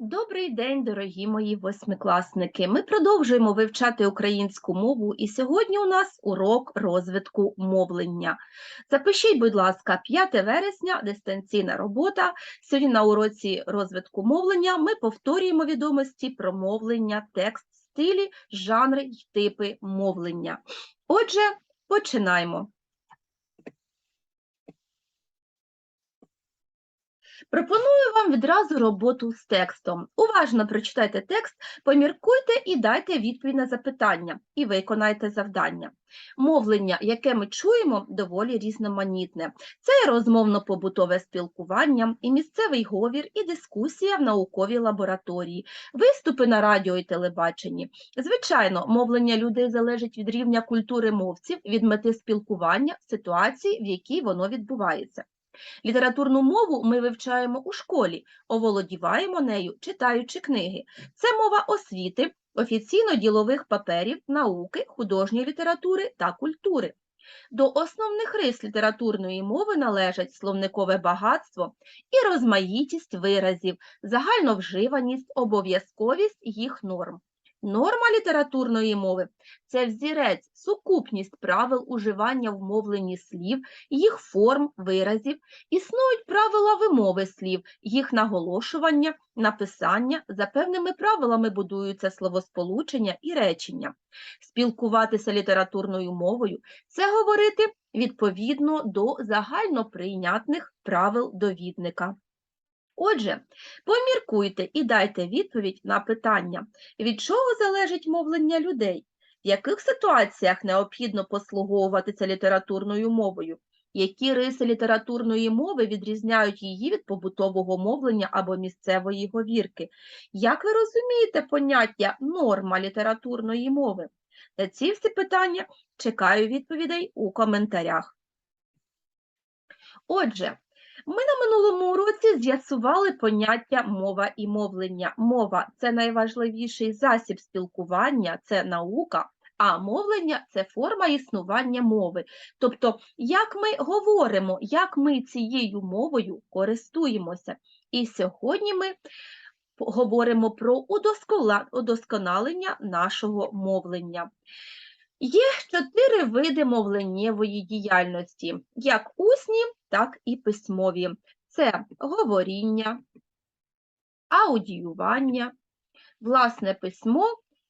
Добрий день, дорогі мої восьмикласники. Ми продовжуємо вивчати українську мову, і сьогодні у нас урок розвитку мовлення. Запишіть, будь ласка, 5 вересня, дистанційна робота. Сьогодні на уроці розвитку мовлення ми повторюємо відомості про мовлення, текст, стилі, жанри й типи мовлення. Отже, починаємо. Пропоную вам відразу роботу з текстом. Уважно прочитайте текст, поміркуйте і дайте відповідь на запитання, і виконайте завдання. Мовлення, яке ми чуємо, доволі різноманітне. Це і розмовно-побутове спілкування, і місцевий говір, і дискусія в науковій лабораторії, виступи на радіо і телебаченні. Звичайно, мовлення людей залежить від рівня культури мовців, від мети спілкування, ситуації, в якій воно відбувається. Літературну мову ми вивчаємо у школі, оволодіваємо нею, читаючи книги. Це мова освіти, офіційно-ділових паперів, науки, художньої літератури та культури. До основних рис літературної мови належать словникове багатство і розмаїтість виразів, загальновживаність, обов'язковість їх норм. Норма літературної мови це взірець, сукупність правил уживання в мовленні слів, їх форм, виразів, існують правила вимови слів, їх наголошування, написання, за певними правилами будуються словосполучення і речення. Спілкуватися літературною мовою це говорити відповідно до загальноприйнятних правил довідника. Отже, поміркуйте і дайте відповідь на питання, від чого залежить мовлення людей, в яких ситуаціях необхідно послуговуватися літературною мовою, які риси літературної мови відрізняють її від побутового мовлення або місцевої говірки. Як ви розумієте поняття норма літературної мови? На ці всі питання чекаю відповідей у коментарях. Отже, ми на минулому уроці з'ясували поняття мова і мовлення. Мова це найважливіший засіб спілкування, це наука, а мовлення це форма існування мови. Тобто, як ми говоримо, як ми цією мовою користуємося. І сьогодні ми говоримо про удосконалення нашого мовлення. Є чотири види мовленнєвої діяльності, як усні, так і письмові. Це говоріння, аудіювання, власне письмо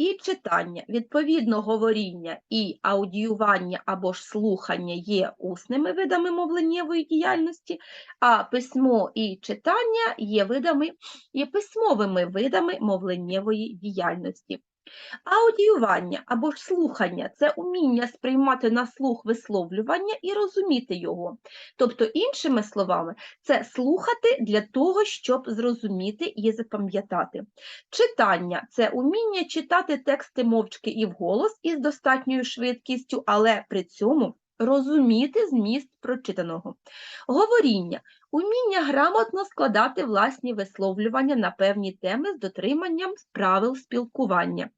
і читання. Відповідно, говоріння і аудіювання або ж слухання є усними видами мовленнєвої діяльності, а письмо і читання є, видами, є письмовими видами мовленнєвої діяльності. Аудіювання або ж слухання це уміння сприймати на слух висловлювання і розуміти його. Тобто, іншими словами, це слухати для того, щоб зрозуміти і запам'ятати. Читання це уміння читати тексти мовчки і вголос із достатньою швидкістю, але при цьому розуміти зміст прочитаного. Говоріння уміння грамотно складати власні висловлювання на певні теми з дотриманням правил спілкування.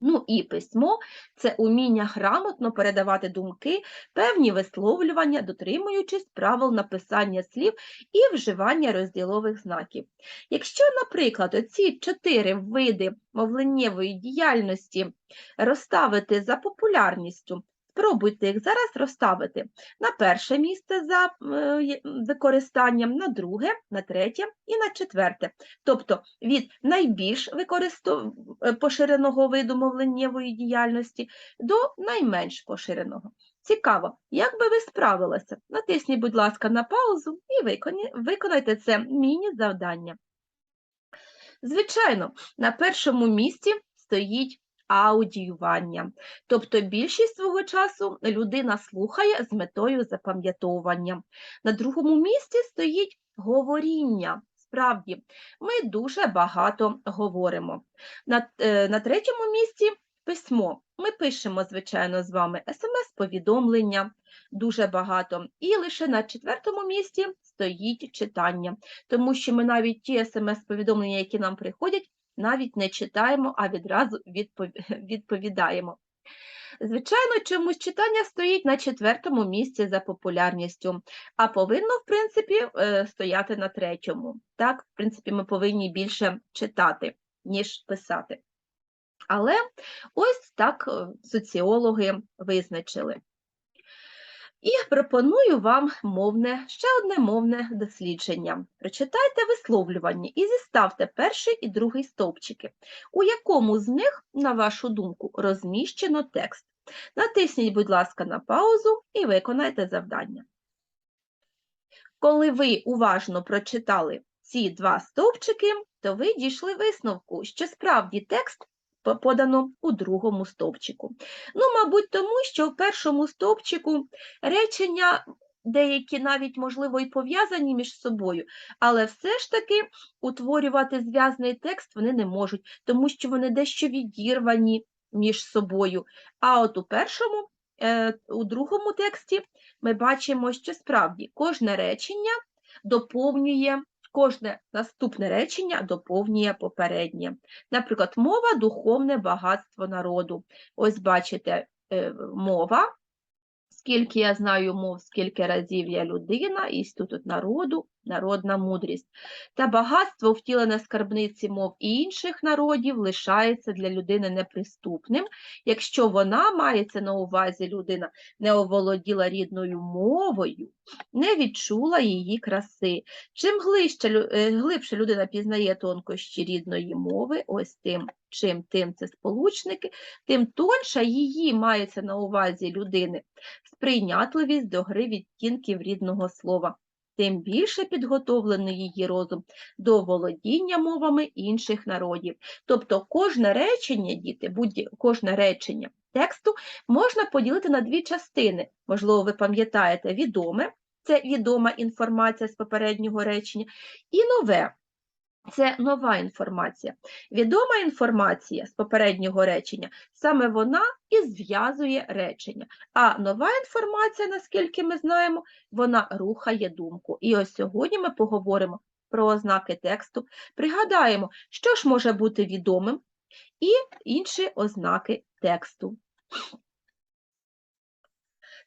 Ну і письмо це уміння грамотно передавати думки, певні висловлювання, дотримуючись правил написання слів і вживання розділових знаків. Якщо, наприклад, оці чотири види мовленнєвої діяльності розставити за популярністю, спробуйте їх зараз розставити на перше місце за е, використанням, на друге, на третє і на четверте. Тобто від найбільш е, поширеного виду мовленнєвої діяльності до найменш поширеного. Цікаво, як би ви справилися? Натисніть, будь ласка, на паузу і виконайте це міні-завдання. Звичайно, на першому місці стоїть аудіювання. Тобто більшість свого часу людина слухає з метою запам'ятовування. На другому місці стоїть говоріння. Справді, ми дуже багато говоримо. На, е, на третьому місці письмо. Ми пишемо, звичайно, з вами смс-повідомлення дуже багато. І лише на четвертому місці стоїть читання, тому що ми навіть ті смс-повідомлення, які нам приходять, навіть не читаємо, а відразу відповідаємо. Звичайно, чомусь читання стоїть на четвертому місці за популярністю, а повинно, в принципі, е, стояти на третьому. Так, в принципі, ми повинні більше читати, ніж писати. Але ось так е, соціологи визначили. І пропоную вам мовне, ще одне мовне дослідження. Прочитайте висловлювання і зіставте перший і другий стовпчики. У якому з них, на вашу думку, розміщено текст? Натисніть, будь ласка, на паузу і виконайте завдання. Коли ви уважно прочитали ці два стовпчики, то ви дійшли висновку, що справді текст подано у другому стовпчику. Ну, мабуть, тому що в першому стовпчику речення деякі навіть, можливо, і пов'язані між собою, але все ж таки утворювати зв'язний текст вони не можуть, тому що вони дещо відірвані між собою. А от у першому, е, у другому тексті ми бачимо, що справді кожне речення доповнює, кожне наступне речення доповнює попереднє. Наприклад, мова духовне багатство народу. Ось бачите, е, мова. Скільки я знаю мов, скільки разів я людина, і тут народу, народна мудрість. Та багатство, втілене скарбниці мов і інших народів, лишається для людини неприступним, якщо вона, мається на увазі людина, не оволоділа рідною мовою, не відчула її краси. Чим глибше, е, глибше людина пізнає тонкощі рідної мови, ось тим, чим тим це сполучники, тим тонша її мається на увазі людини сприйнятливість до гри відтінків рідного слова, тим більше підготовлений її розум до володіння мовами інших народів. Тобто кожне речення, діти, кожне речення тексту можна поділити на дві частини. Можливо, ви пам'ятаєте відоме, це відома інформація з попереднього речення, і нове. Це нова інформація. Відома інформація з попереднього речення, саме вона і зв'язує речення. А нова інформація, наскільки ми знаємо, вона рухає думку. І ось сьогодні ми поговоримо про ознаки тексту, пригадаємо, що ж може бути відомим, і інші ознаки тексту.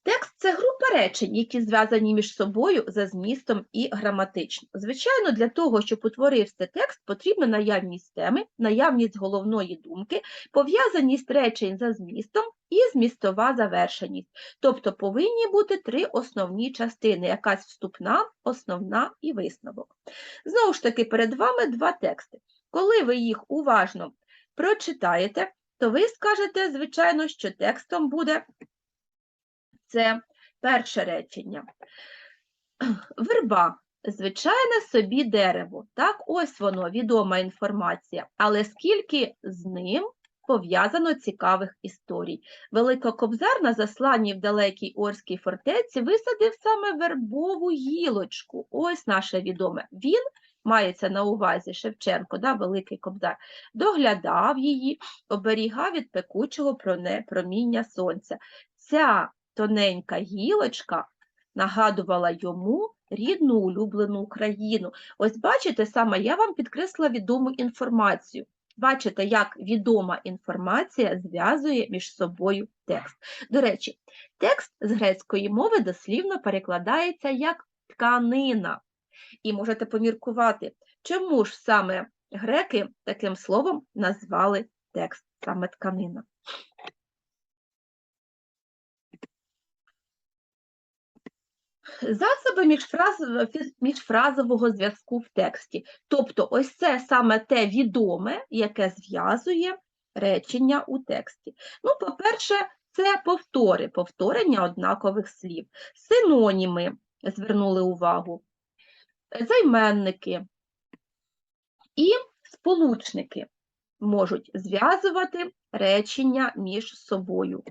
Текст це група речень, які зв'язані між собою за змістом і граматично. Звичайно, для того, щоб утворився текст, потрібна наявність теми, наявність головної думки, пов'язаність речень за змістом і змістова завершеність. Тобто повинні бути три основні частини: якась вступна, основна і висновок. Знову ж таки, перед вами два тексти. Коли ви їх уважно прочитаєте, то ви скажете, звичайно, що текстом буде це перше речення. Верба. Звичайне собі дерево. Так, ось воно, відома інформація. Але скільки з ним пов'язано цікавих історій. Великокобзар на засланні в далекій Орській фортеці висадив саме вербову гілочку. Ось наше відоме. Він мається на увазі Шевченко, да, Великий Кобзар, доглядав її, оберігав від пекучого проміння сонця. Ця тоненька гілочка нагадувала йому рідну улюблену Україну. Ось бачите, саме я вам підкреслила відому інформацію. Бачите, як відома інформація зв'язує між собою текст. До речі, текст з грецької мови дослівно перекладається як тканина. І можете поміркувати, чому ж саме греки таким словом назвали текст, саме тканина. Засоби міжфраз- фіз- міжфразового зв'язку в тексті. Тобто, ось це саме те відоме, яке зв'язує речення у тексті. Ну, по-перше, це повтори, повторення однакових слів. Синоніми звернули увагу, займенники і сполучники можуть зв'язувати речення між собою.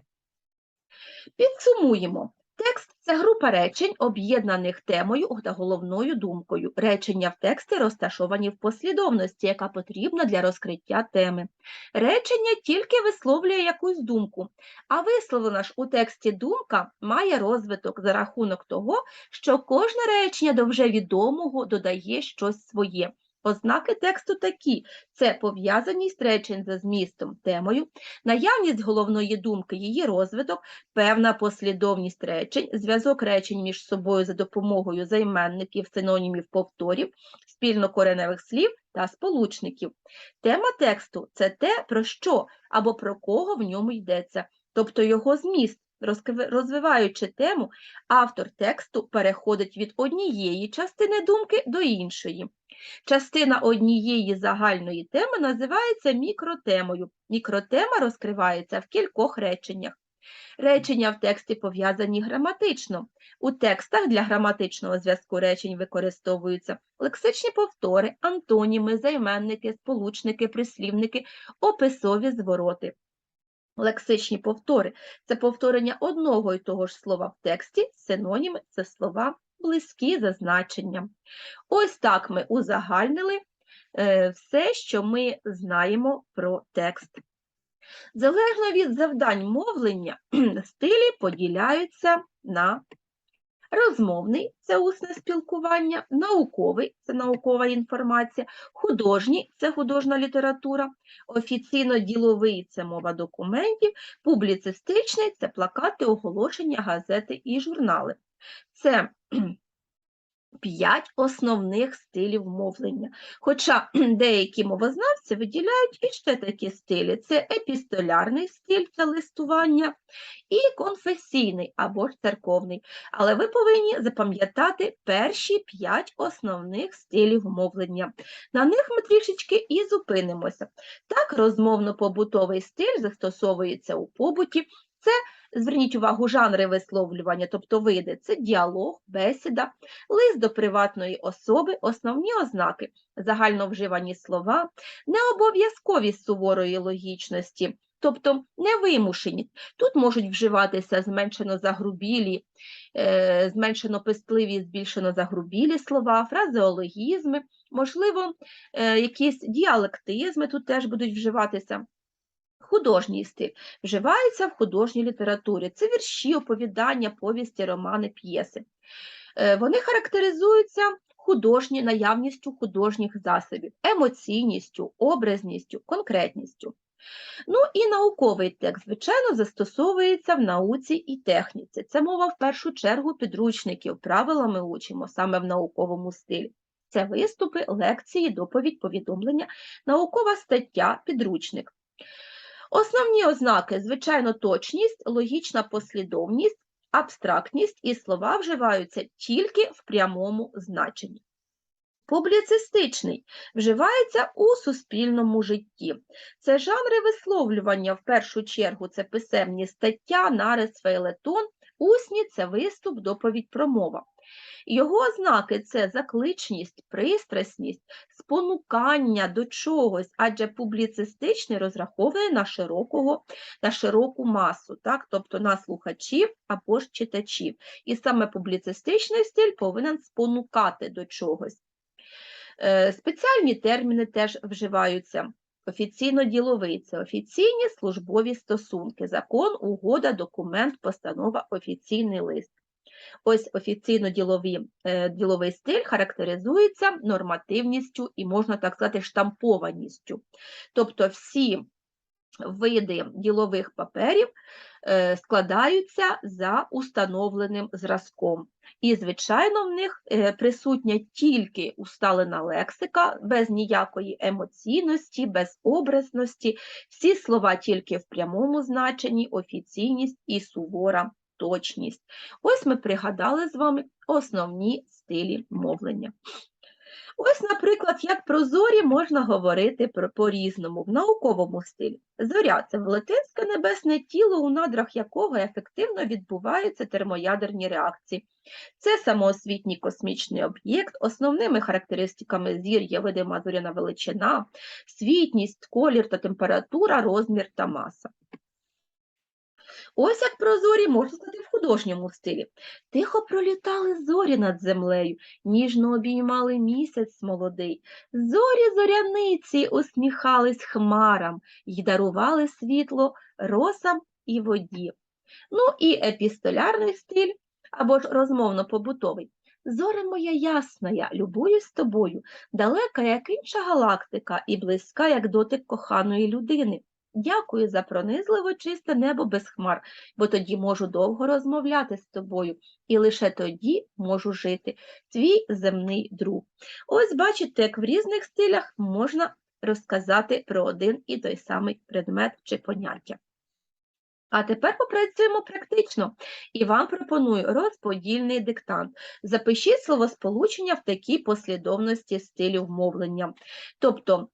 Підсумуємо. Текст це група речень, об'єднаних темою та головною думкою. Речення в тексті розташовані в послідовності, яка потрібна для розкриття теми. Речення тільки висловлює якусь думку, а висловлена ж у тексті думка має розвиток за рахунок того, що кожне речення до вже відомого додає щось своє. Ознаки тексту такі: це пов'язаність речень за змістом, темою, наявність головної думки, її розвиток, певна послідовність речень, зв'язок речень між собою за допомогою займенників, синонімів, повторів, спільнокореневих слів та сполучників. Тема тексту це те, про що або про кого в ньому йдеться, тобто його зміст. Розвиваючи тему, автор тексту переходить від однієї частини думки до іншої. Частина однієї загальної теми називається мікротемою. Мікротема розкривається в кількох реченнях. Речення в тексті пов'язані граматично. У текстах для граматичного зв'язку речень використовуються лексичні повтори, антоніми, займенники, сполучники, прислівники, описові звороти. Лексичні повтори це повторення одного і того ж слова в тексті, синоніми це слова близькі за значенням. Ось так ми узагальнили е, все, що ми знаємо про текст. Залежно від завдань мовлення, стилі поділяються на розмовний це усне спілкування, науковий це наукова інформація, художній це художня література, офіційно-діловий це мова документів, публіцистичний це плакати, оголошення, газети і журнали. Це п'ять основних стилів мовлення. Хоча деякі мовознавці виділяють і ще такі стилі: це епістолярний стиль це листування і конфесійний або ж церковний. Але ви повинні запам'ятати перші п'ять основних стилів мовлення. На них ми трішечки і зупинимося. Так, розмовно-побутовий стиль застосовується у побуті. Це Зверніть увагу, жанри висловлювання, тобто види, це діалог, бесіда, лист до приватної особи, основні ознаки, загальновживані слова, необов'язковість суворої логічності, тобто невимушеність. Тут можуть вживатися зменшено загрубілі, е, зменшено пестливі, збільшено загрубілі слова, фразеологізми, можливо, е, якісь діалектизми тут теж будуть вживатися. Художній стиль вживається в художній літературі. Це вірші, оповідання, повісті, романи, п'єси. Е, Вони характеризуються художні, наявністю художніх засобів, емоційністю, образністю, конкретністю. Ну і науковий текст, звичайно, застосовується в науці і техніці. Це мова в першу чергу підручників, правила ми учимо саме в науковому стилі. Це виступи, лекції, доповідь, повідомлення, наукова стаття, підручник. Основні ознаки, звичайно, точність, логічна послідовність, абстрактність і слова вживаються тільки в прямому значенні. Публіцистичний вживається у суспільному житті. Це жанри висловлювання, в першу чергу, це писемні стаття, нарис, фейлетон, усні це виступ, доповідь, промова. Його ознаки це закличність, пристрасність, спонукання до чогось, адже публіцистичний розраховує на, широкого, на широку масу, так? тобто на слухачів або ж читачів. І саме публіцистичний стиль повинен спонукати до чогось. Е, Спеціальні терміни теж вживаються. Офіційно-діловий це офіційні службові стосунки, закон, угода, документ, постанова, офіційний лист. Ось офіційно-діловий е, діловий стиль характеризується нормативністю і, можна так сказати, штампованістю. Тобто всі види ділових паперів е, складаються за установленим зразком. І, звичайно, в них е, присутня тільки усталена лексика, без ніякої емоційності, без образності, всі слова тільки в прямому значенні, офіційність і сувора точність. Ось ми пригадали з вами основні стилі мовлення. Ось, наприклад, як про зорі можна говорити по-різному в науковому стилі. Зоря це велетенське небесне тіло, у надрах якого ефективно відбуваються термоядерні реакції. Це самоосвітній космічний об'єкт. Основними характеристиками зір є видима зоряна величина, світність, колір та температура, розмір та маса. Ось як про зорі можна сказати в художньому стилі. Тихо пролітали зорі над землею, ніжно обіймали місяць молодий. Зорі зоряниці усміхались хмарам й дарували світло росам і воді. Ну і епістолярний стиль або ж розмовно-побутовий. Зоре моя ясная, любуюсь з тобою, далека, як інша галактика, і близька, як дотик коханої людини. Дякую за пронизливо чисте небо без хмар, бо тоді можу довго розмовляти з тобою, і лише тоді можу жити. Твій земний друг. Ось бачите, як в різних стилях можна розказати про один і той самий предмет чи поняття. А тепер попрацюємо практично. І вам пропоную розподільний диктант. Запишіть словосполучення в такій послідовності стилів мовлення. Тобто,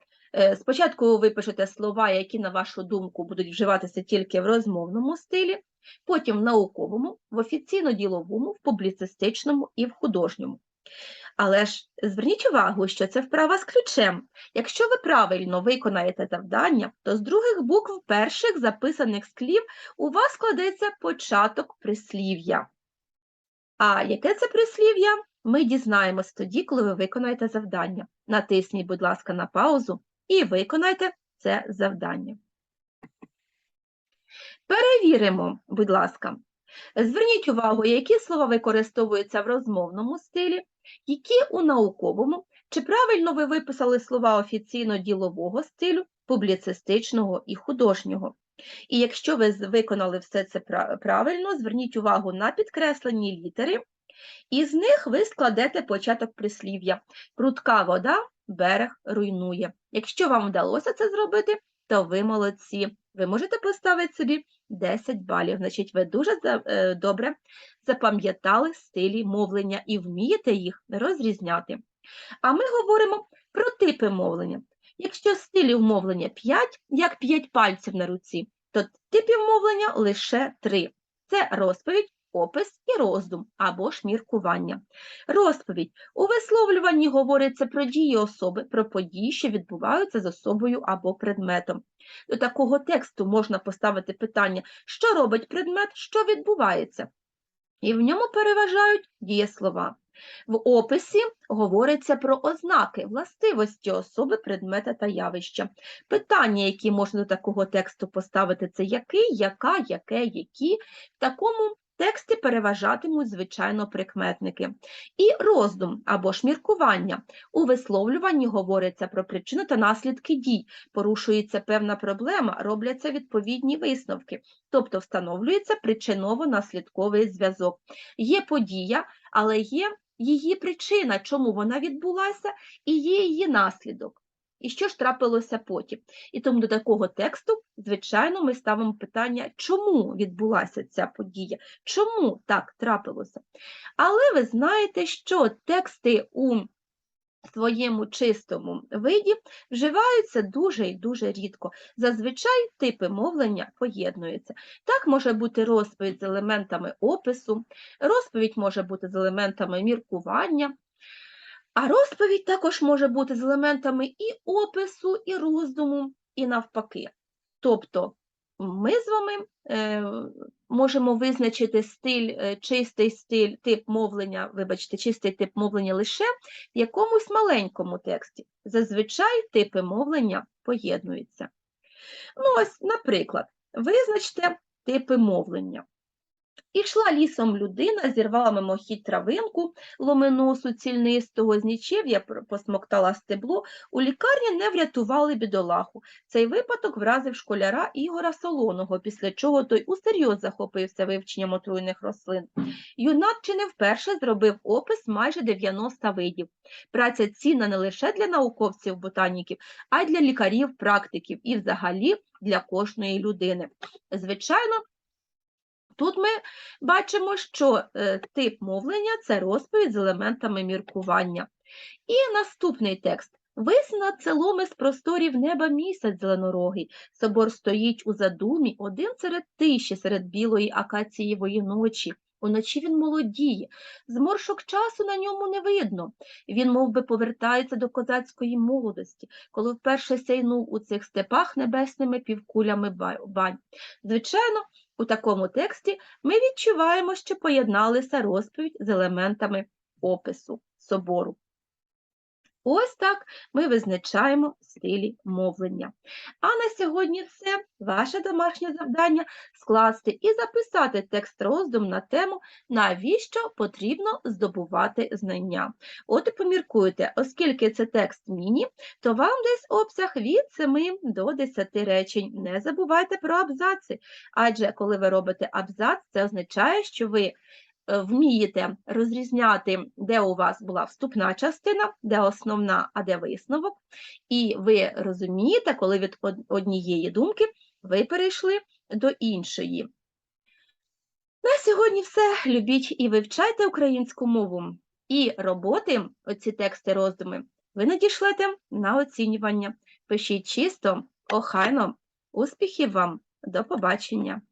спочатку ви пишете слова, які, на вашу думку, будуть вживатися тільки в розмовному стилі, потім в науковому, в офіційно-діловому, в публіцистичному і в художньому. Але ж зверніть увагу, що це вправа з ключем. Якщо ви правильно виконаєте завдання, то з других букв перших записаних слів у вас складеться початок прислів'я. А яке це прислів'я? Ми дізнаємось тоді, коли ви виконаєте завдання. Натисніть, будь ласка, на паузу і виконайте це завдання. Перевіримо, будь ласка. Зверніть увагу, які слова використовуються в розмовному стилі, які у науковому, чи правильно ви виписали слова офіційно-ділового стилю, публіцистичного і художнього. І якщо ви виконали все це правильно, зверніть увагу на підкреслені літери, і з них ви складете початок прислів'я. Прудка вода берег руйнує. Якщо вам вдалося це зробити, то ви молодці. Ви можете поставити собі 10 балів. Значить, ви дуже е, добре запам'ятали стилі мовлення і вмієте їх розрізняти. А ми говоримо про типи мовлення. Якщо стилів мовлення 5, як 5 пальців на руці, то типів мовлення лише 3. Це розповідь, опис і роздум або ж міркування. Розповідь. У висловлюванні говориться про дії особи, про події, що відбуваються з особою або предметом. До такого тексту можна поставити питання, що робить предмет, що відбувається. І в ньому переважають дієслова. В описі говориться про ознаки, властивості особи, предмета та явища. Питання, які можна до такого тексту поставити, це який, яка, яке, які. В такому тексті переважатимуть, звичайно, прикметники. І роздум або ж міркування. У висловлюванні говориться про причину та наслідки дій. Порушується певна проблема, робляться відповідні висновки, тобто встановлюється причиново-наслідковий зв'язок. Є подія, але є її причина, чому вона відбулася, і є її наслідок. І що ж трапилося потім? І тому до такого тексту, звичайно, ми ставимо питання, чому відбулася ця подія, чому так трапилося. Але ви знаєте, що тексти у своєму чистому виді вживаються дуже і дуже рідко. Зазвичай типи мовлення поєднуються. Так може бути розповідь з елементами опису, розповідь може бути з елементами міркування, а розповідь також може бути з елементами і опису, і роздуму, і навпаки. Тобто ми з вами е, можемо визначити стиль, е, чистий стиль, тип мовлення, вибачте, чистий тип мовлення лише в якомусь маленькому тексті. Зазвичай типи мовлення поєднуються. Ну ось, наприклад, визначте типи мовлення. Ішла лісом людина, зірвала мимохідь травинку, ломеносу цільнистого, з нічев'я посмоктала стебло, у лікарні не врятували бідолаху. Цей випадок вразив школяра Ігора Солоного, після чого той усерйоз захопився вивченням отруйних рослин. Юнак чи не вперше зробив опис майже 90 видів. Праця цінна не лише для науковців-ботаніків, а й для лікарів, практиків і взагалі для кожної людини. Звичайно, Тут ми бачимо, що е, тип мовлення це розповідь з елементами міркування. І наступний текст. Висна целоми з просторів неба місяць зеленорогий. Собор стоїть у задумі, один серед тиші, серед білої акацієвої ночі. Уночі він молодіє, зморшок часу на ньому не видно. Він мов би, повертається до козацької молодості, коли вперше сяйнув у цих степах небесними півкулями бань. Звичайно, у такому тексті ми відчуваємо, що поєдналися розповідь з елементами опису собору. Ось так ми визначаємо стилі мовлення. А на сьогодні все. Ваше домашнє завдання скласти і записати текст роздум на тему, навіщо потрібно здобувати знання. От і поміркуйте, оскільки це текст міні, то вам десь обсяг від 7 до 10 речень. Не забувайте про абзаци, адже коли ви робите абзац, це означає, що ви вмієте розрізняти, де у вас була вступна частина, де основна, а де висновок, і ви розумієте, коли від однієї думки ви перейшли до іншої. На сьогодні все. Любіть і вивчайте українську мову. І роботи, оці тексти, роздуми, ви надішлете на оцінювання. Пишіть чисто, охайно. Успіхів вам! До побачення!